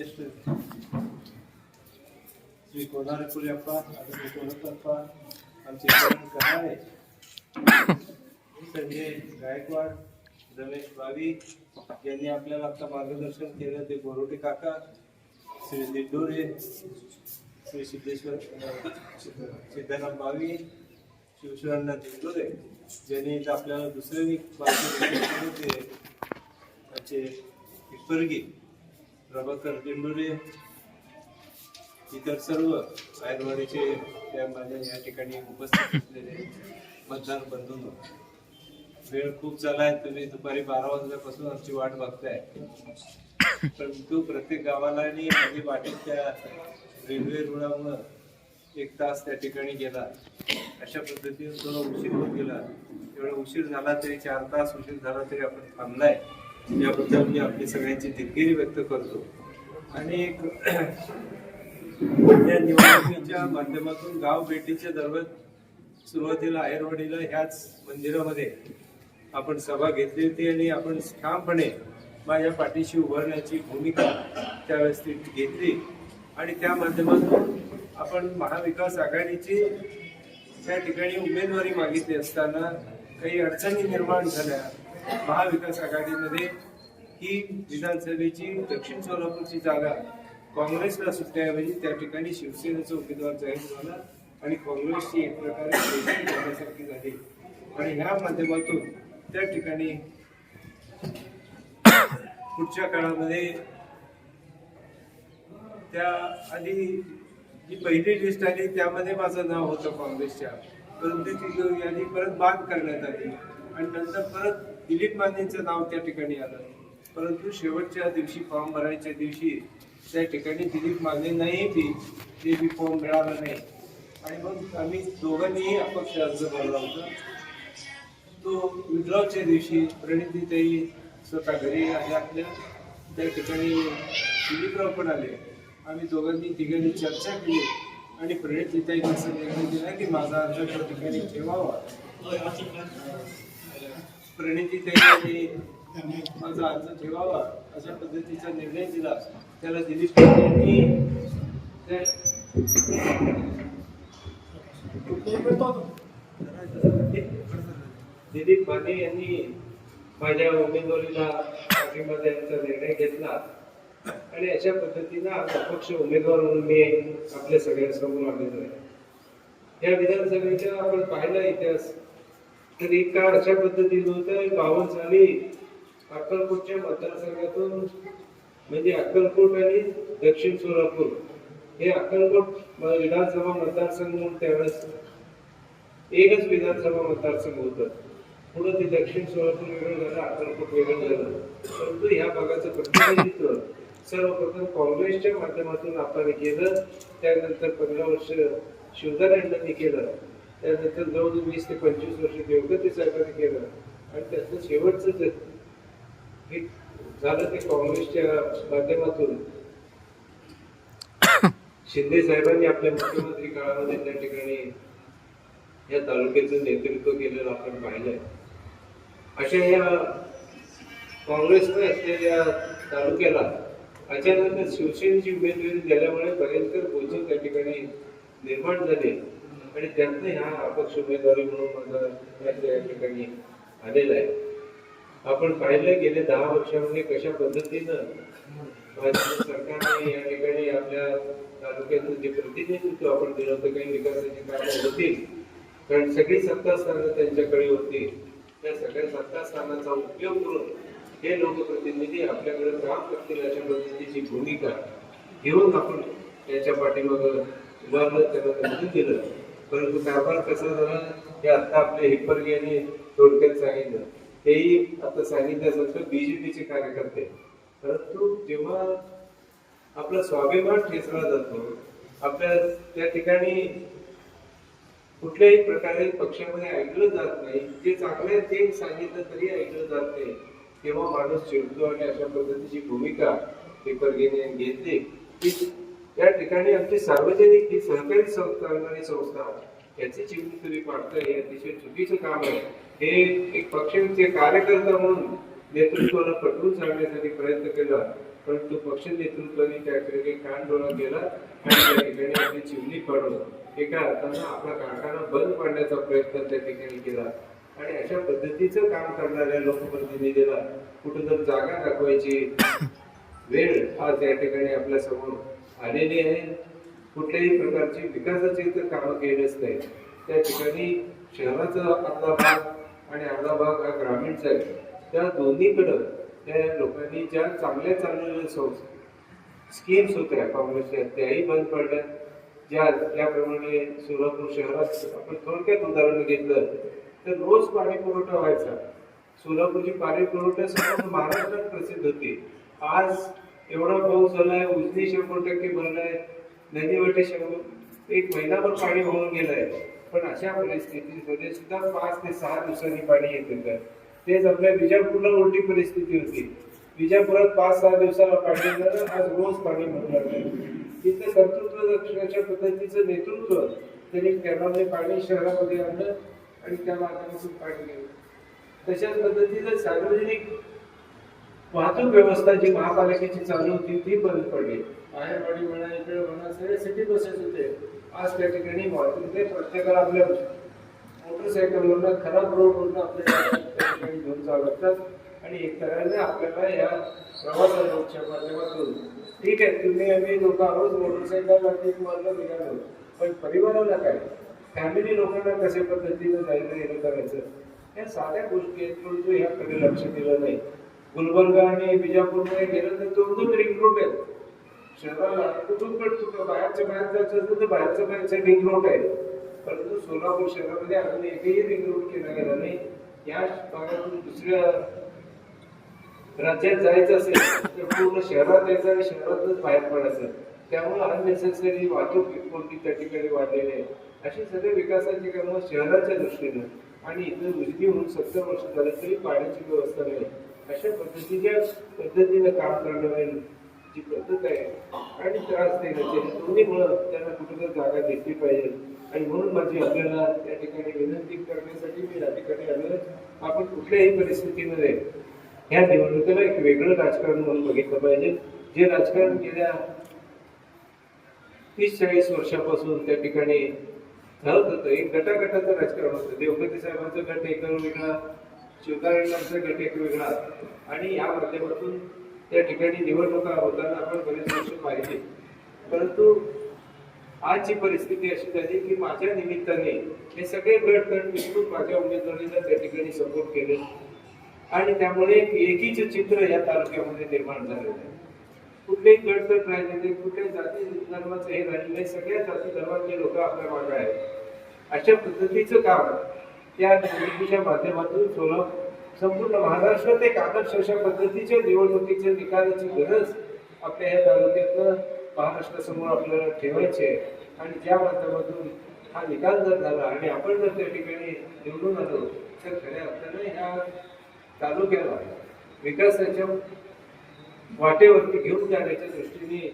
ज्येष्ठ श्री कोणारे अप्पा आदरणीय कोणप्पा आमचे संजय गायकवाड रमेश बावी यांनी आपल्याला आता मार्गदर्शन केलं ते बोरोटे काका श्री दिंडोरे श्री सिद्धेश्वर अं, सिद्धाराम बावी शिवशरणनाथ दिंडोरे ज्यांनी इथं आपल्याला दुसरे मार्गदर्शन केलं ते आमचे पिंपरगी प्रभाकर दिंडोरे. इतर सर्व आयरवाडीचे त्या माझ्या या ठिकाणी उपस्थित असलेले मतदार बंधूंनो वेळ खूप झाला आहे तुम्ही दुपारी बारा वाजल्यापासून आमची वाट बघताय. परंतु प्रत्येक गावाला आणि माझी वाटेत त्या रेल्वे रुळामुळं एक तास त्या ठिकाणी गेला. अशा पद्धतीने थोडा उशीर होत गेला. एवढा उशीर झाला तरी चार तास उशीर झाला तरी आपण थांबलाय. याबद्दल मी आपली सगळ्यांची दिलगिरी व्यक्त करतो. आणि एक या निवडणुकीच्या माध्यमातून गाव भेटीच्या दरम्यान सुरुवातीला आयरवाडीला ह्याच मंदिरामध्ये आपण सभा घेतली होती आणि आपण ठामपणे माझ्या पाठीशी उभारण्याची भूमिका त्यावेळेस ती घेतली. आणि त्या माध्यमातून आपण महाविकास आघाडीची त्या ठिकाणी उमेदवारी मागितली असताना काही अडचणी निर्माण झाल्या. महाविकास आघाडीमध्ये ही विधानसभेची दक्षिण सोलापूरची जागा काँग्रेसला सुटण्याऐवजी त्या ठिकाणी शिवसेनेचा उमेदवार जाहीर झाला आणि काँग्रेसची एक प्रकारे झाल्यासारखी झाली. आणि ह्या माध्यमातून त्या ठिकाणी पुढच्या काळामध्ये त्या आधी जी पहिली लिस्ट आली त्यामध्ये माझं नाव होतं काँग्रेसच्या. परंतु ती यादी परत बाद करण्यात आली. आणि नंतर परत दिलीप मानेंचं नाव त्या ठिकाणी आलं. परंतु शेवटच्या दिवशी फॉर्म भरायच्या दिवशी त्या ठिकाणी दिलीप मानेंनाही बी ते बी फॉर्म मिळाला नाही. आणि मग आम्ही दोघांनीही अपक्ष अर्ज भरला होता. तो विड्रॉच्या दिवशी प्रणितीताई स्वतः घरी आल्या आपल्या. त्या ठिकाणी दिलीपराव पण आले. आम्ही दोघांनी तिघांनी चर्चा केली. आणि प्रणितीताईने असं निर्णय दिला की माझा अर्ज त्या ठिकाणी ठेवावा. प्रणितीताईने माझा अर्ज ठेवावा अशा पद्धतीचा निर्णय दिला. त्याला दिलीप यांनी. दिलीप माने यांनी माझ्या उमेदवारीला पाठिंबा द्यायचा निर्णय घेतला. आणि अशा पद्धतीनं अपक्ष उमेदवार म्हणून मी आपल्या सगळ्यांसमोर आलेलो आहे. या विधानसभेच्या आपण पाहिला इतिहास तर एक काळ अशा पद्धतीनं होतं बावन साली अक्कलकोटच्या मतदारसंघातून म्हणजे अक्कलकोट आणि दक्षिण सोलापूर हे अक्कलकोट विधानसभा मतदारसंघ म्हणून त्यावेळेस एकच विधानसभा मतदारसंघ होतं. पुढे ते दक्षिण सोलापूर वेगळं झालं अक्कलकोट वेगळं झालं. परंतु ह्या भागाचं प्रतिनिधित्व सर्वप्रथम काँग्रेसच्या माध्यमातून आपण केलं त्यानंतर पंधरा वर्ष शिवदार केलं. त्यानंतर जवळजवळ वीस ते पंचवीस वर्ष देवगती सरकारने केलं आणि त्यातलं शेवटचं जे हे झालं ते काँग्रेसच्या माध्यमातून. शिंदे साहेबांनी आपल्या मुख्यमंत्री काळामध्ये त्या ठिकाणी या तालुक्याचं नेतृत्व केलेलं आपण पाहिलंय. अशा या काँग्रेसने असलेल्या तालुक्याला अचानकच शिवसेनेची उमेदवारी दिल्यामुळे पर्यंत बोलून त्या ठिकाणी निर्माण झाले. आणि त्यातनं ह्या अपक्ष उमेदवारी म्हणून माझा या ठिकाणी आलेला आहे. आपण पाहिलं गेले दहा वर्षामध्ये कशा पद्धतीनं सरकारने या ठिकाणी आपल्या तालुक्याचं जे प्रतिनिधित्व आपण दिलं होतं काही विकासाची कामं होतील. कारण सगळी सत्तास्थानं त्यांच्याकडे होती. त्या सगळ्या सत्तास्थानाचा उपयोग करून हे लोकप्रतिनिधी आपल्याकडे काम करतील अशा पद्धतीची भूमिका घेऊन आपण त्याच्या पाठीमागं उभारलं त्यांना त्यांनी दिलं. परंतु व्यापार कसं झालं हे आता आपले हिप्परगे यांनी थोडक्यात सांगितलं तेही आता सांगितल्यासारखं बीजेपीचे कार्यकर्ते. परंतु जेव्हा आपला स्वाभिमान ठेचला जातो आपल्या त्या ठिकाणी कुठल्याही प्रकारे पक्षामध्ये ऐकलं जात नाही जे चांगलं आहे ते सांगितलं तरी ऐकलं जात नाही. तेव्हा माणूस चिडतो आणि अशा पद्धतीची भूमिका पेपरगेने घेतली. की त्या ठिकाणी आमची सार्वजनिक ही सहकारी संस्था करणारी संस्था याची चिमणी तुम्ही पाडतं हे अतिशय चुकीचं काम आहे. हे एक पक्षाचे कार्यकर्ता म्हणून नेतृत्वाला पटवून सांगण्यासाठी प्रयत्न केला परंतु पक्ष नेतृत्वाने त्याकडे कान डोळा केला आणि त्या ठिकाणी आपली चिमणी पाडून एका अर्थानं आपला कारखाना बंद पाडण्याचा प्रयत्न त्या ठिकाणी केला. आणि अशा पद्धतीचं काम करणाऱ्या लोकप्रतिनिधीला कुठं जर जागा दाखवायची वेळ आज या ठिकाणी आपल्यासमोर आलेली आहे. कुठल्याही प्रकारची विकासाची तर कामं केलेच नाही. त्या ठिकाणी शहराचा अर्धा भाग आणि अर्धा भाग हा ग्रामीणचा आहे. त्या दोन्हीकडं त्या लोकांनी ज्या चांगल्या चांगल्या संस्था स्कीम्स होत्या काँग्रेसच्या त्याही बंद पडल्या. ज्या त्याप्रमाणे सोलापूर शहरात आपण थोडक्यात उदाहरण घेतलं तर रोज पाणी पुरवठा व्हायचा. सोलापूरची पाणी पुरवठा महाराष्ट्रात प्रसिद्ध होती. आज एवढा पाऊस झालाय उजनी शंभर टक्के भरलाय नदीवटे शंभर एक महिनाभर पाणी वाहून गेलंय. पण अशा परिस्थितीमध्ये सुद्धा पाच ते सहा दिवसांनी पाणी येत होतं. तेच आपल्या विजापूरला उलटी परिस्थिती होती. विजापुरात पाच सहा दिवसाला पाणी झालं आज रोज पाणी भरलं तिथं कर्तृत्व दक्षिणाच्या पद्धतीचं नेतृत्व त्यांनी केरळमध्ये पाणी शहरामध्ये आणलं आणि त्या माध्यमातून पाणी गेलं. तशाच पद्धतीचं सार्वजनिक वाहतूक व्यवस्था जी महापालिकेची चालू होती ती बंद पडली. आहेरवाडी म्हणा इकडे म्हणा सगळे सिटी बसेस होते. आज त्या ठिकाणी वाहतूक ते प्रत्येकाला आपल्या मोटरसायकलवरनं खराब रोडवरनं आपल्याला ठिकाणी घेऊन जावं लागतात आणि एक तऱ्हेने आपल्याला या प्रवासाच्या माध्यमातून ठीक आहे तुम्ही आम्ही लोक आहोत मोटरसायकलवरती तुम्हाला निघालो. पण परिवाराला काय? फॅमिली लोकांना कशा पद्धतीनं जायचं येणं करायचं? या साध्या गोष्टी आहेत परंतु ह्याकडे लक्ष दिलं नाही. गुलबर्गा आणि बिजापूरमध्ये गेलं तर दोन दोन रिंग रोड आहेत शहराला कुठून पण कुठं बाहेरच्या बाहेर जायचं असेल तर बाहेरच्या बाहेरचे रिंग रोड आहे. परंतु सोलापूर शहरामध्ये अजून एकही रिंग रोड केला गेला नाही. या भागातून दुसऱ्या राज्यात जायचं असेल तर पूर्ण शहरात यायचं आणि शहरातच बाहेर पडायचं त्यामुळे अननेसेसरी वाहतूक कोणती त्या ठिकाणी वाढलेली आहे? अशी सगळे विकासाची कामं शहराच्या दृष्टीनं आणि इथं उजनी होऊन सत्तर वर्ष झाले तरी पाण्याची व्यवस्था नाही. अशा पद्धतीच्या पद्धतीनं काम करणं जी पद्धत आहे आणि त्रास देण्याची दोन्हीमुळं त्यांना कुठेतरी जागा घेतली पाहिजे. आणि म्हणून माझी आपल्याला त्या ठिकाणी विनंती करण्यासाठी मी या ठिकाणी आलो आपण कुठल्याही परिस्थितीमध्ये ह्या निवडणुकीला एक वेगळं राजकारण म्हणून बघितलं पाहिजे. जे राजकारण गेल्या तीस चाळीस वर्षापासून त्या ठिकाणी घडत होतं. एक गटागटाचं राजकारण होतं. देवपती साहेबांचा गट एक वेगळा शिवकारणींचा गट एक वेगळा. आणि या माध्यमातून त्या ठिकाणी निवडणुका होताना आपण बरेच वर्ष पाहिले. परंतु आजची परिस्थिती अशी झाली की माझ्या निमित्ताने हे सगळे गट गट विसरून माझ्या उमेदवारीला त्या ठिकाणी सपोर्ट केले. आणि त्यामुळे एक एकीचे चित्र या तालुक्यामध्ये निर्माण झालेलं आहे. कुठलेही गटतट राहिले नाही कुठल्याही जाती धर्माचं हे राहिले नाही सगळ्या जाती धर्मातले लोक आपल्या मागे आहेत. अशा पद्धतीचं काम त्या निवडणुकीच्या माध्यमातून सोनं संपूर्ण महाराष्ट्रात एक आदर्श अशा पद्धतीच्या निवडणुकीच्या निकालाची गरज आपल्या या तालुक्यातनं महाराष्ट्रासमोर आपल्याला ठेवायची आहे. आणि त्या माध्यमातून हा निकाल जर झाला आणि आपण जर त्या ठिकाणी निवडून आलो तर खऱ्या अर्थानं ह्या तालुक्याला विकासाच्या वाटेवरती घेऊन जाण्याच्या दृष्टीने